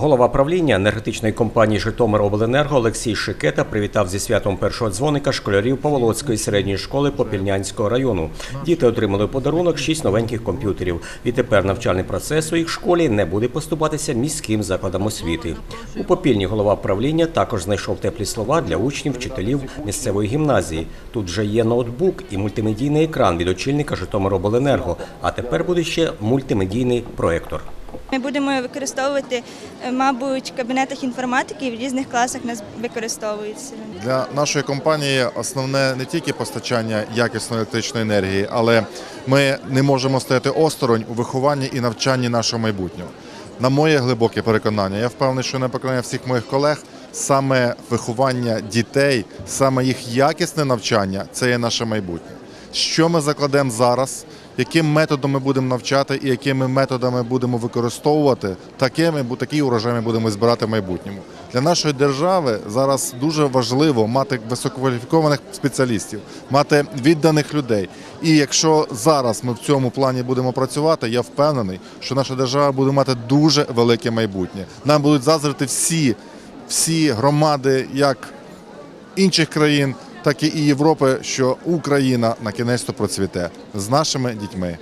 Голова правління енергетичної компанії «Житомиробленерго» Олексій Шикета привітав зі святом першого дзвоника школярів Поволоцької середньої школи Попільнянського району. Діти отримали подарунок шість новеньких комп'ютерів. Відтепер навчальний процес у їх школі не буде поступатися міським закладам освіти. У Попільні голова правління також знайшов теплі слова для учнів, вчителів місцевої гімназії. Тут вже є ноутбук і мультимедійний екран від очільника «Житомиробленерго», а тепер буде ще мультимедійний проектор. Ми будемо використовувати, е, мабуть, в кабінетах інформатики в різних класах нас використовується. Для нашої компанії основне не тільки постачання якісної електричної енергії, але ми не можемо стояти осторонь у вихованні і навчанні нашого майбутнього. На моє глибоке переконання, я впевнений, що на переконання всіх моїх колег, саме виховання дітей, саме їх якісне навчання це є наше майбутнє. Що ми закладемо зараз, яким методом ми будемо навчати і якими методами будемо використовувати, такими такий урожай ми будемо збирати в майбутньому. Для нашої держави зараз дуже важливо мати висококваліфікованих спеціалістів, мати відданих людей. І якщо зараз ми в цьому плані будемо працювати, я впевнений, що наша держава буде мати дуже велике майбутнє. Нам будуть заздрити всі, всі громади, як інших країн, так і Європи, що Україна на кінець то процвіте з нашими дітьми.